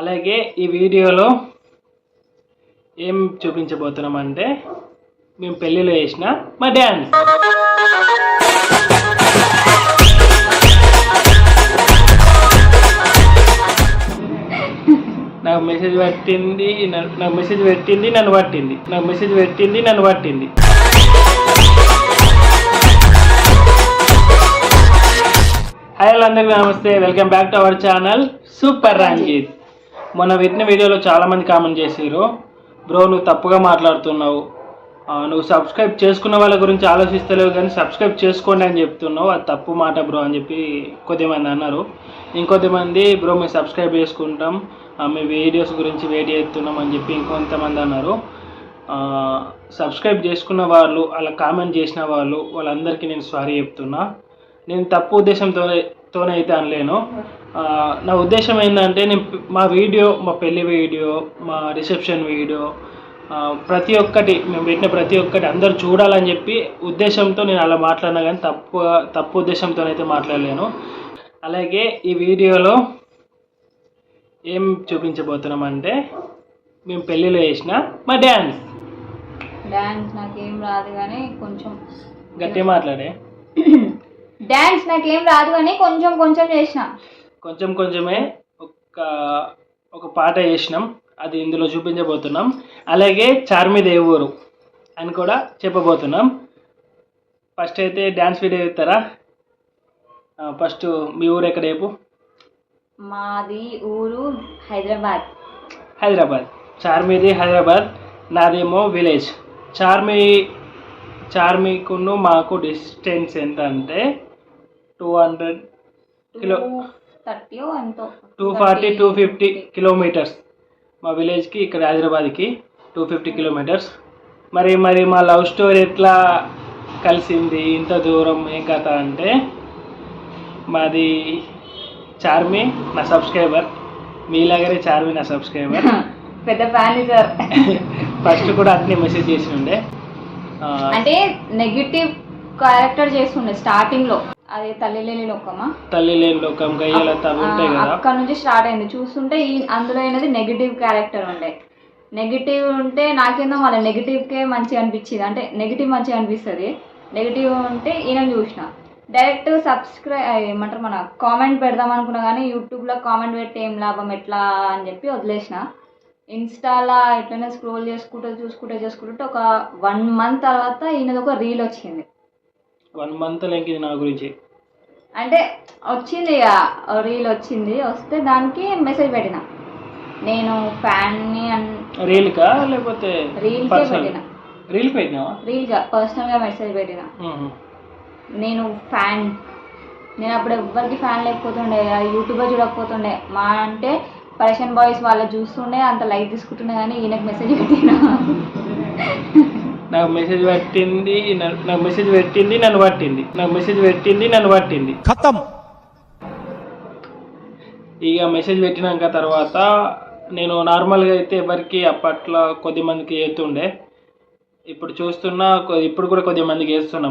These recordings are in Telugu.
అలాగే ఈ వీడియోలో ఏం చూపించబోతున్నామంటే మేము పెళ్ళిలో వేసిన మా డ్యాన్స్ నాకు మెసేజ్ పెట్టింది నాకు మెసేజ్ పెట్టింది నన్ను పట్టింది. నాకు మెసేజ్ పెట్టింది నన్ను పట్టింది. హాయ్ అందరికీ నమస్తే. Welcome back to our channel super Ranjith మొన్న పెట్టిన వీడియోలో చాలామంది కామెంట్ చేసారు బ్రో నువ్వు తప్పుగా మాట్లాడుతున్నావు. నువ్వు సబ్స్క్రైబ్ చేసుకున్న వాళ్ళ గురించి ఆలోచిస్తలేవు కానీ సబ్స్క్రైబ్ చేసుకోండి అని చెప్తున్నావు. అది తప్పు మాట బ్రో అని చెప్పి కొద్దిమంది అన్నారు. ఇంకొద్దిమంది బ్రో మేము సబ్స్క్రైబ్ చేసుకుంటాం. మీ వీడియోస్ గురించి వెయిట్ చేస్తున్నాం అని చెప్పి ఇంకొంతమంది అన్నారు. సబ్స్క్రైబ్ చేసుకున్న వాళ్ళు అలా కామెంట్ చేసిన వాళ్ళు వాళ్ళందరికీ నేను సారీ చెప్తున్నా. నేను తప్పు ఉద్దేశంతో తోనైతే అనలేను. నా ఉద్దేశం ఏంటంటే నేను మా వీడియో మా పెళ్ళి వీడియో మా రిసెప్షన్ వీడియో ప్రతి ఒక్కటి మేము పెట్టిన ప్రతి ఒక్కటి అందరూ చూడాలని చెప్పి ఉద్దేశంతో నేను అలా మాట్లాడినా కానీ తప్పు తప్పు ఉద్దేశంతో అయితే మాట్లాడలేను. అలాగే ఈ వీడియోలో ఏం చూపించబోతున్నామంటే మేము పెళ్ళిలో వేసిన మా డ్యాన్స్ డాన్స్ నాకేం రాదు కానీ కొంచెం గట్టి మాట్లాడే. డాన్స్ నాకేం రాదు కానీ కొంచెం కొంచెం చేసిన. కొంచెం కొంచెమే ఒక ఒక పాట వేసినాం. అది ఇందులో చూపించబోతున్నాం. అలాగే చార్మి దేవురు అని కూడా చెప్పబోతున్నాం. ఫస్ట్ అయితే డ్యాన్స్ వీడియో ఇస్తారా ఫస్ట్ మీ ఊరు ఎక్కడ చెప్పు? మాది ఊరు హైదరాబాద్. హైదరాబాద్. చార్మిది హైదరాబాద్ నాదేమో విలేజ్. చార్మి చార్మికును మాకు డిస్టెన్స్ ఎంత అంటే టూ హండ్రెడ్ కిలో థర్టీ ఎంతో? Two forty two fifty kilometres మా విలేజ్కి ఇక్కడ హైదరాబాద్కి టూ ఫిఫ్టీ కిలోమీటర్స్. మరి మరి మా లవ్ స్టోరీ ఎట్లా కలిసింది? ఇంత దూరం ఏం కథ అంటే మాది చార్మి నా సబ్స్క్రైబర్. మీలాగనే చార్మి నా సబ్స్క్రైబర్. పెద్ద ఫ్యాన్ సార్ ఫస్ట్ కూడా అట్నే మెసేజ్ చేసి ఉండే అంటే నెగిటివ్ క్యారెక్టర్ చేస్తుండే స్టార్టింగ్లో అది తల్లి లేని లోకమా? తల్లి లేని లోకం ఉంటాయి కదా. అక్కడ నుంచి స్టార్ట్ అయింది. చూస్తుంటే ఈ అందులో అయినది నెగిటివ్ క్యారెక్టర్ ఉండే. నెగిటివ్ ఉంటే నాకేందో మళ్ళీ నెగిటివ్కే మంచిగా అనిపించింది. అంటే నెగిటివ్ మంచిగా అనిపిస్తుంది. నెగిటివ్ ఉంటే ఈయన చూసిన. డైరెక్ట్ సబ్స్క్రైబ్ ఏమంటారు మన కామెంట్ పెడదాం అనుకున్నా కానీ యూట్యూబ్లో కామెంట్ పెట్టి ఏం లాభం ఎట్లా అని చెప్పి వదిలేసిన. ఇన్స్టాలో ఇట్లనే స్క్రోల్ చేసుకుంటూ చూసుకుంటూ చేసుకుంటుంటే ఒక వన్ మంత్ తర్వాత ఈయనది ఒక రీల్ వచ్చింది. వన్ మంత్ లెంకింది నా గురించి. అంటే వచ్చింది ఇక రీల్ వచ్చింది వస్తే దానికి మెసేజ్ పెట్టిన. నేను ఫ్యాన్ని అన్ రీల్కా లేకపోతే పర్సనల్ పెట్టిన. రీల్ పెట్టినావా? రీల్గా పర్సనల్గా మెసేజ్ పెట్టిన. నేను ఫ్యాన్ నేను అప్పుడు ఎవ్వరికి ఫ్యాన్ లేకపోతుండే యూట్యూబ్ చూడకపోతుండే. మా అంటే పరేషన్ బాయ్స్ వాళ్ళు చూస్తుండే అంత లైక్ తీసుకుంటుండే కానీ ఈయనకు మెసేజ్ పెట్టిన. నాకు మెసేజ్ పెట్టింది నాకు మెసేజ్ పెట్టింది నన్ను పట్టింది. నాకు మెసేజ్ పెట్టింది నన్ను పట్టింది. ఖతం. ఇక మెసేజ్ పెట్టినాక తర్వాత నేను నార్మల్గా అయితే ఎవరికి అప్పట్లో కొద్ది మందికి చేస్తుండే. ఇప్పుడు చూస్తున్నా ఇప్పుడు కూడా కొద్ది మందికి చేస్తున్నా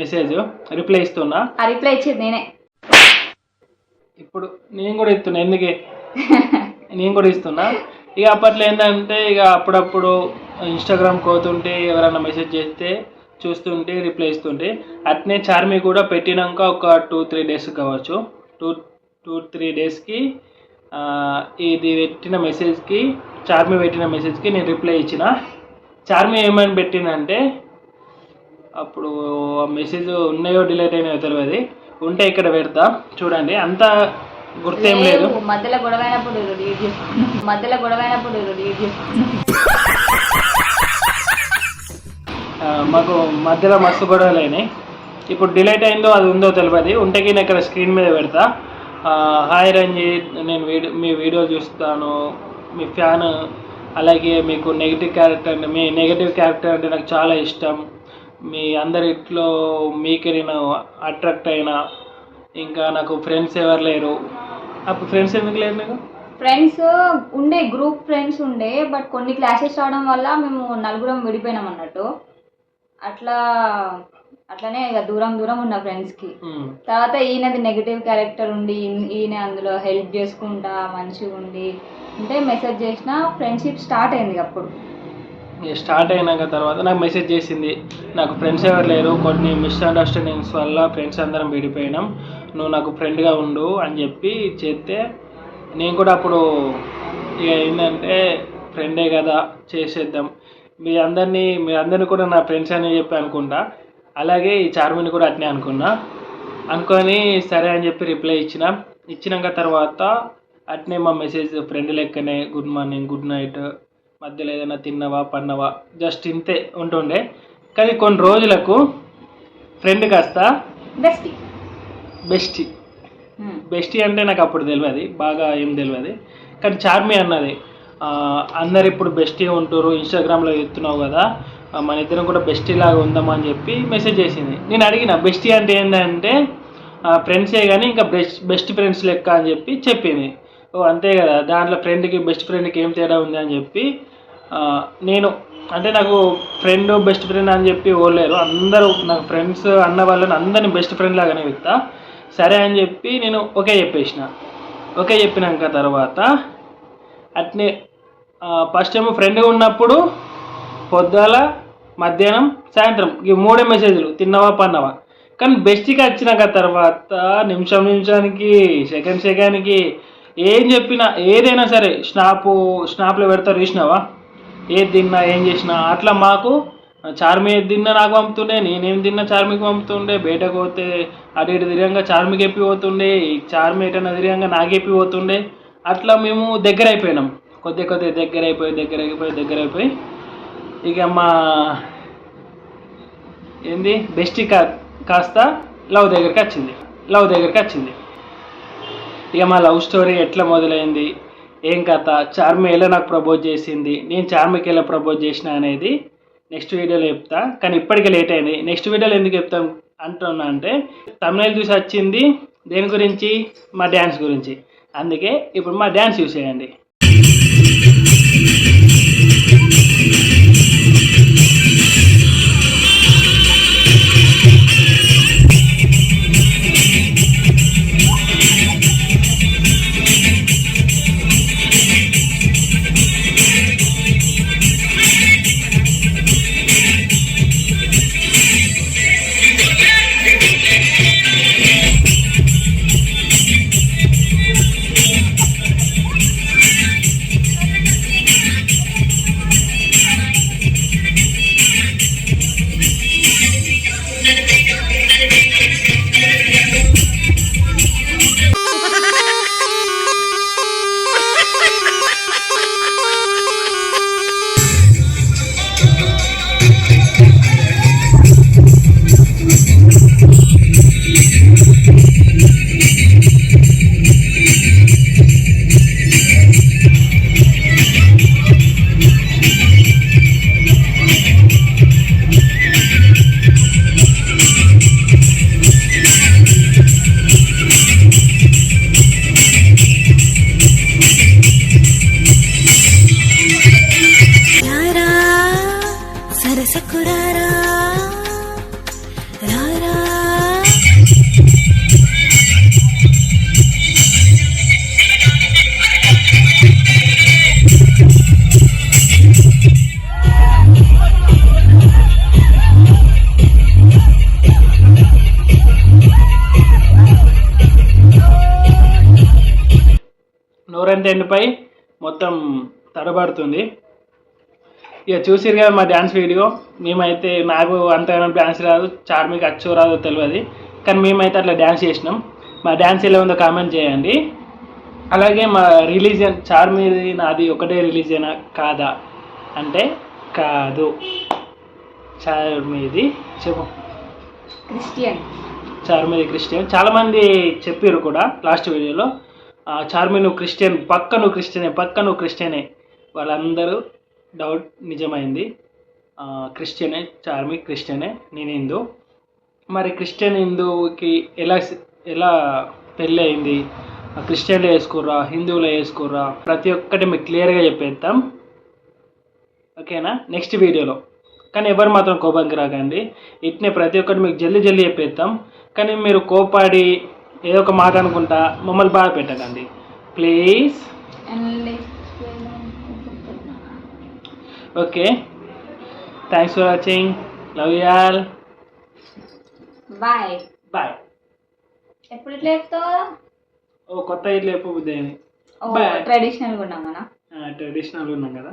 మెసేజ్ రిప్లై ఇస్తున్నా. రిప్లై ఇచ్చేది నేనే. ఇప్పుడు నేను కూడా ఇస్తున్నా. ఎందుకే? నేను కూడా ఇస్తున్నా. ఇక అప్పట్లో ఏంటంటే ఇక అప్పుడప్పుడు ఇన్స్టాగ్రామ్ పోతుంటే ఎవరైనా మెసేజ్ చేస్తే చూస్తుంటే రిప్లై ఇస్తుంటే అట్నే చార్మి కూడా పెట్టినాక ఒక టూ త్రీ డేస్ కావచ్చు. టూ టూ త్రీ డేస్కి ఇది పెట్టిన మెసేజ్కి చార్మి పెట్టిన మెసేజ్కి నేను రిప్లై ఇచ్చిన. చార్మి ఏమని పెట్టిందంటే అప్పుడు ఆ మెసేజ్ ఉన్నాయో డిలీట్ అయినాయో తెలియదు ఉంటే ఇక్కడ పెడతా. చూడండి అంతా గుర్తేం లేదు. మధ్యలో గొడవ అయినప్పుడు రీడ్ చేసుకున్నాం మధ్యలో గొడవ అయినప్పుడు రీడ్ చేసుకున్నాం ఆ, మాకు మధ్యలో మస్తు గొడవలు అయినాయి. ఇప్పుడు డిలీట్ అయిందో అది ఉందో తెలియదు ఉంటే నేను ఇక్కడ స్క్రీన్ మీద పెడతా. హాయ్ రంజిత్ నేను వీడియో మీ వీడియో చూస్తాను. మీ ఫ్యాన్ అలాగే మీకు నెగిటివ్ క్యారెక్టర్ అంటే మీ నెగిటివ్ క్యారెక్టర్ అంటే నాకు చాలా ఇష్టం. మీ అందరిట్లో మీకే నేను అట్రాక్ట్ అయినా. ఇంకా నాకు ఫ్రెండ్స్ ఎవరు లేరు. అప్పుడు ఫ్రెండ్స్ ఎందుకు లేరు నాకు ఫ్రెండ్స్ ఉండే గ్రూప్ ఫ్రెండ్స్ ఉండే బట్ కొన్ని క్లాసెస్ రావడం వల్ల మేము నలుగురం విడిపోయినాం అన్నట్టు. అట్లా అట్లనే ఇక దూరం దూరం ఉన్న ఫ్రెండ్స్కి ఉమ్. తర్వాత ఈయనది నెగిటివ్ క్యారెక్టర్ ఉండి ఈయన- అందులో హెల్ప్ చేసుకుంటా మంచిగా ఉండి అంటే మెసేజ్ చేసిన ఫ్రెండ్షిప్ స్టార్ట్ అయింది అప్పుడు. స్టార్ట్ అయినాక తర్వాత నాకు మెసేజ్ చేసింది నాకు ఫ్రెండ్స్ ఎవరు లేరు కొన్ని మిస్అండర్స్టాండింగ్స్ వల్ల ఫ్రెండ్స్ అందరం విడిపోయినాం నువ్వు నాకు ఫ్రెండ్గా ఉండు అని చెప్పి చేస్తే నేను కూడా అప్పుడు ఇక ఏంటంటే ఫ్రెండే కదా చేసేద్దాం. మీ అందరినీ మీ అందరినీ కూడా నా ఫ్రెండ్స్ అని చెప్పి అనుకుంటా అలాగే ఈ చార్మిని కూడా అట్నే అనుకున్నా. అనుకొని సరే అని చెప్పి రిప్లై ఇచ్చిన. ఇచ్చినాక తర్వాత అట్నే మా మెసేజ్ ఫ్రెండ్ లెక్కనే గుడ్ మార్నింగ్ గుడ్ నైట్ మధ్యలో ఏదైనా తిన్నవా పన్నవా జస్ట్ ఇంతే ఉంటుండే. కానీ కొన్ని రోజులకు ఫ్రెండ్ కాస్త బెస్ట్ బెస్టీ బెస్టీ అంటే నాకు అప్పుడు తెలియదు బాగా ఏం తెలియదు. కానీ చార్మి అన్నది. అందరు ఇప్పుడు బెస్టీ ఉంటున్నారు ఇన్స్టాగ్రామ్లో ఎత్తున్నావు కదా మన ఇద్దరం కూడా బెస్టీ లాగా ఉందామా అని చెప్పి మెసేజ్ చేసింది. నేను అడిగిన బెస్టీ అంటే ఏంటంటే ఫ్రెండ్సే కానీ ఇంకా బెస్ట్ బెస్ట్ ఫ్రెండ్స్ లెక్క అని చెప్పి చెప్పింది. ఓ అంతే కదా దాంట్లో ఫ్రెండ్కి బెస్ట్ ఫ్రెండ్కి ఏం తేడా ఉంది అని చెప్పి నేను అంటే నాకు ఫ్రెండ్ బెస్ట్ ఫ్రెండ్ అని చెప్పి ఓలేరు అందరూ నాకు ఫ్రెండ్స్ అన్న వాళ్ళని అందరిని బెస్ట్ ఫ్రెండ్ లాగానే విత్తా సరే అని చెప్పి నేను ఓకే చెప్పేసిన. ఓకే చెప్పినాక తర్వాత అట్నే ఫస్ట్ ఏమో ఫ్రెండ్గా ఉన్నప్పుడు పొద్దాల మధ్యాహ్నం సాయంత్రం ఈ మూడే మెసేజ్లు తిన్నావా పన్నావా. కానీ బెస్ట్కి వచ్చినాక తర్వాత నిమిషం నిమిషానికి సెకండ్ సెకండ్కి ఏం చెప్పినా ఏదైనా సరే స్నాపు స్నాప్లో పెడతారు చూసినావా? ఏది తిన్నా ఏం చేసినా అట్లా మాకు చార్మి ఏది తిన్నా నాకు పంపుతుండే నేనేం తిన్నా చార్మికి పంపుతుండే బయటకు పోతే అటు ఇటు తిరగంగా చార్మికి ఎప్పి పోతుండే ఈ చార్మి ఎటన్నా తిరిగంగా నాకు ఎప్పి పోతుండే అట్లా మేము దగ్గర అయిపోయినాం. కొద్ది కొద్ది దగ్గర అయిపోయి దగ్గర అయిపోయి దగ్గర అయిపోయి. ఇక మా ఏంది? బెస్ట్ కా కాస్త లవ్ దగ్గరికి వచ్చింది. లవ్ దగ్గరికి వచ్చింది. ఇక మా లవ్ స్టోరీ ఎట్లా మొదలైంది? ఏం కథ? చార్మి ఎలా నాకు ప్రపోజ్ చేసింది? నేను చార్మికి ఎలా ప్రపోజ్ చేసిన అనేది నెక్స్ట్ వీడియోలో చెప్తా. కానీ ఇప్పటికే లేట్ అయింది. నెక్స్ట్ వీడియోలో ఎందుకు చెప్తాం అంటున్నా అంటే తమిళ చూసి వచ్చింది దేని గురించి? మా డ్యాన్స్ గురించి. అందుకే ఇప్పుడు మా డ్యాన్స్ చూసేయండి. నోరంత ఎండిపై మొత్తం తడబడుతుంది. ఇక చూసిరు కదా మా డ్యాన్స్ వీడియో. మేమైతే నాకు అంతగానో డ్యాన్స్ రాదు చార్మికి అచ్చో రాదో తెలియదు కానీ మేమైతే అట్లా డ్యాన్స్ చేసినాం. మా డ్యాన్స్ ఎలా ఉందో కామెంట్ చేయండి. అలాగే మా రిలీజియన్ చార్మిది నాది ఒకటే రిలీజియనా కాదా అంటే కాదు. చార్మిది చెప్పు. క్రిస్టియన్. చార్మిది క్రిస్టియన్. చాలామంది చెప్పారు కూడా లాస్ట్ వీడియోలో. చార్మి నువ్వు క్రిస్టియన్ పక్క నువ్వు క్రిస్టియనే పక్క నువ్వు క్రిస్టియనే. వాళ్ళందరూ డౌట్ నిజమైంది. క్రిస్టియనే చార్మి క్రిస్టియనే నేను హిందూ. మరి క్రిస్టియన్ హిందువుకి ఎలా ఎలా పెళ్ళి అయింది? క్రిస్టియన్లో వేసుకోర్రా హిందువులో వేసుకోర్రా? ప్రతి ఒక్కటి మీకు క్లియర్గా చెప్పేద్దాం. ఓకేనా? నెక్స్ట్ వీడియోలో. కానీ ఎవరు మాత్రం కోపంకి రాకండి. ఇట్నే ప్రతి ఒక్కటి మీకు జల్దీ జల్దీ చెప్పేస్తాం కానీ మీరు కోపాడి ఏదో ఒక మాట అనుకుంటా మమ్మల్ని బాధ పెట్టకండి. Please okay thanks for watching love you all bye bye ఎప్పుడు ఇట్లా చెప్తావు? ఓ కొత్త ఇల్లు ఎప్పుడు బుద్ధి. ట్రెడిషనల్గా ఉన్నాం కదా. ట్రెడిషనల్ ఉన్నాం కదా.